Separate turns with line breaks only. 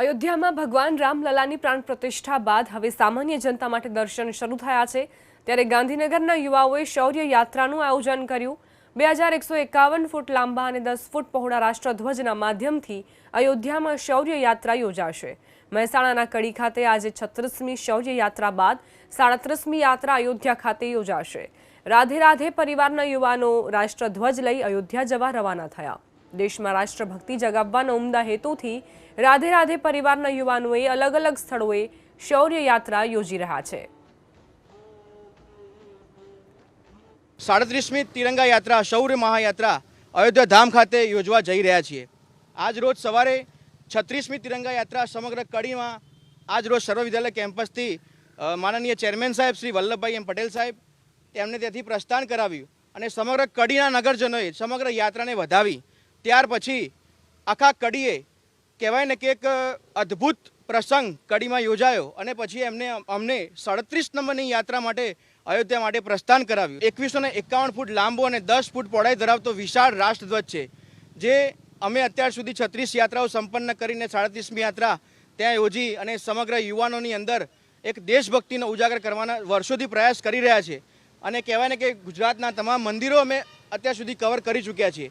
અયોધ્યામાં ભગવાન રામલલાની પ્રાણ પ્રતિષ્ઠા બાદ હવે સામાન્ય જનતા માટે દર્શન શરૂ થયા છે. ત્યારે ગાંધીનગરના યુવાઓએ શૌર્ય યાત્રાનું આયોજન કર્યું. બે હજાર એકસો એકાવન ફૂટ લાંબા અને દસ ફૂટ પહોળા રાષ્ટ્રધ્વજના માધ્યમથી અયોધ્યામાં શૌર્ય યાત્રા યોજાશે. મહેસાણાના કડી ખાતે આજે છત્રીસમી શૌર્ય યાત્રા બાદ સાડત્રીસમી યાત્રા અયોધ્યા ખાતે યોજાશે. રાધે રાધે પરિવારના યુવાનો રાષ્ટ્રધ્વજ લઈ અયોધ્યા જવા રવાના થયા. દેશમાં રાષ્ટ્રભક્તિ જગાવવાના ઉમદા હેતુથી રાધે રાધે પરિવારના યુવાનોએ અલગ અલગ સ્થળોએ શૌર્ય યાત્રા યોજી રહ્યા છે.
સાડત્રીસમી તિરંગા યાત્રા, શૌર્ય મહાયાત્રા અયોધ્યા ધામ ખાતે યોજવા જઈ રહ્યા છીએ. આજ રોજ સવારે છત્રીસમી તિરંગા યાત્રા સમગ્ર કડીમાં આજ રોજ સર્વ વિદ્યાલય કેમ્પસથી માનનીય ચેરમેન સાહેબ શ્રી વલ્લભભાઈ એમ પટેલ સાહેબ તેમણે ત્યાંથી પ્રસ્થાન કરાવ્યું અને સમગ્ર કડીના નગરજનોએ સમગ્ર યાત્રાને વધાવી. ત્યાર પછી આખા કડીએ કહેવાય ને કે એક અદ્ભુત પ્રસંગ કડીમાં યોજાયો અને પછી એમને અમને સાડત્રીસ નંબરની યાત્રા માટે અયોધ્યા માટે પ્રસ્થાન કરાવ્યું. એકવીસો ને એકાવન ફૂટ લાંબો અને દસ ફૂટ પહોળાઈ ધરાવતો વિશાળ રાષ્ટ્રધ્વજ છે, જે અમે અત્યાર સુધી છત્રીસ યાત્રાઓ સંપન્ન કરીને સાડત્રીસમી યાત્રા ત્યાં યોજી અને સમગ્ર યુવાનોની અંદર એક દેશભક્તિનો ઉજાગર કરવાના વર્ષોથી પ્રયાસ કરી રહ્યા છે. અને કહેવાય ને કે ગુજરાતના તમામ મંદિરો અમે અત્યાર સુધી કવર કરી ચૂક્યા છીએ.